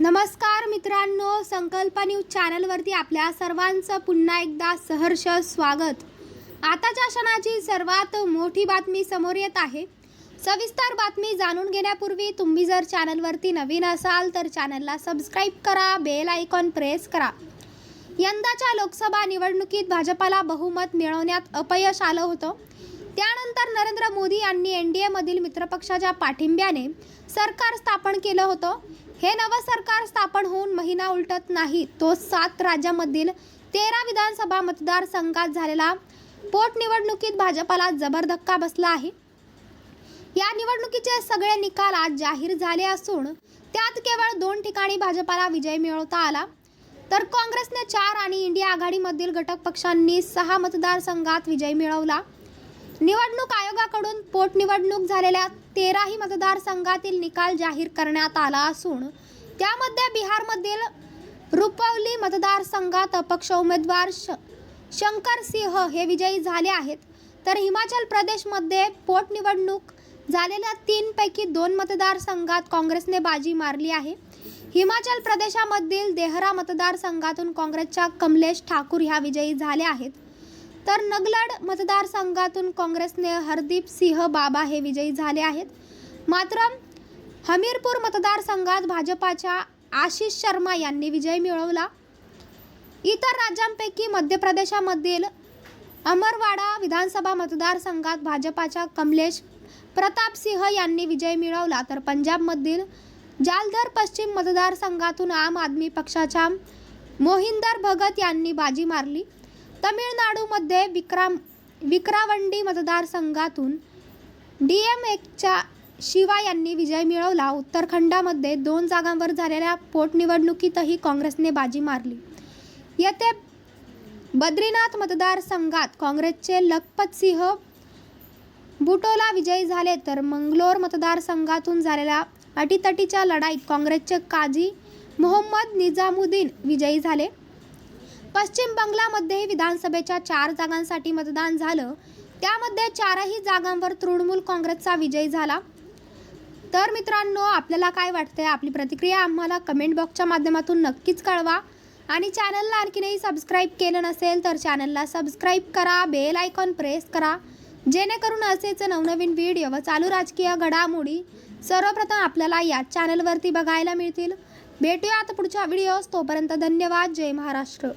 नमस्कार मित्रांनो संकल्प न्यूज चॅनलवरती आपल्या सर्वांचं पुन्हा एकदा सहर्ष स्वागत. आताच्या क्षणाची सर्वात मोठी बातमी समोर येत आहे. सविस्तर बातमी जाणून घेण्यापूर्वी तुम्ही जर चॅनलवरती नवीन असाल तर चॅनलला सबस्क्राईब करा बेल आयकॉन प्रेस करा. यंदाच्या लोकसभा निवडणुकीत भाजपाला बहुमत मिळवण्यात अपयश आलं होतं. त्यानंतर नरेंद्र मोदी यांनी एन डी एमधील मित्रपक्षाच्या पाठिंब्याने सरकार स्थापन केलं होतं. हे नवं सरकार स्थापन होऊन महिना उलटत नाही. तो सात राज्यामधील तेरा विधानसभा मतदारसंघात झालेला पोटनिवडणुकीत भाजपाला जबर धक्का बसला आहे. या निवडणुकीचे सगळे निकाल आज जाहीर झाले असून त्यात केवळ दोन ठिकाणी भाजपाला विजय मिळवता आला. तर काँग्रेसने चार आणि इंडिया आघाडीमधील घटक पक्षांनी सहा मतदारसंघात विजय मिळवला. निवडणूक आयोगाकडून पोटनिवडणूक झालेल्या तेराही मतदारसंघातील निकाल जाहीर करण्यात आला असून त्यामध्ये बिहारमधील रुपवली मतदारसंघात अपक्ष उमेदवार श शंकर सिंह हे विजयी झाले आहेत. तर हिमाचल प्रदेशमध्ये पोटनिवडणूक झालेल्या तीनपैकी दोन मतदारसंघात काँग्रेसने बाजी मारली आहे. हिमाचल प्रदेशामधील देहरा मतदारसंघातून काँग्रेसच्या कमलेश ठाकूर ह्या विजयी झाल्या आहेत. तर नगलाड मतदारसंघातून काँग्रेसने हरदीप सिंह बाबा हे विजयी झाले आहेत. मात्र हमीरपूर मतदारसंघात भाजपाच्या आशिष शर्मा यांनी विजय मिळवला. इतर राज्यांपैकी मध्य प्रदेशामधील अमरवाडा विधानसभा मतदारसंघात भाजपाच्या कमलेश प्रताप सिंह यांनी विजय मिळवला. तर पंजाबमधील जालधर पश्चिम मतदारसंघातून आम आदमी पक्षाच्या मोहिंदर भगत यांनी बाजी मारली. तमिळनाडूमध्ये विक्राम विक्रावंडी मतदारसंघातून डी एम एकच्या शिवा यांनी विजय मिळवला. उत्तराखंडामध्ये दोन जागांवर झालेल्या पोटनिवडणुकीतही काँग्रेसने बाजी मारली. येथे बद्रीनाथ मतदारसंघात काँग्रेसचे लखपत सिंह बुटोला विजयी झाले तर मंगलोर मतदारसंघातून झालेल्या अटीतटीच्या लढाईत काँग्रेसचे काझी मोहम्मद निजामुद्दीन विजयी झाले. पश्चिम बंगलामध्ये विधानसभेच्या चार जागांसाठी मतदान झालं. त्यामध्ये चारही जागांवर तृणमूल काँग्रेसचा विजय झाला. तर मित्रांनो आपल्याला काय वाटतंय? आपली प्रतिक्रिया आम्हाला कमेंट बॉक्सच्या माध्यमातून नक्कीच कळवा. आणि चॅनलला आणखीनही सबस्क्राईब केलं नसेल तर चॅनलला सबस्क्राईब करा बेल आयकॉन प्रेस करा. जेणेकरून असेच नवनवीन व्हिडिओ व चालू राजकीय घडामोडी सर्वप्रथम आपल्याला याच चॅनलवरती बघायला मिळतील. भेटूया आता पुढच्या व्हिडिओज तोपर्यंत धन्यवाद. जय महाराष्ट्र.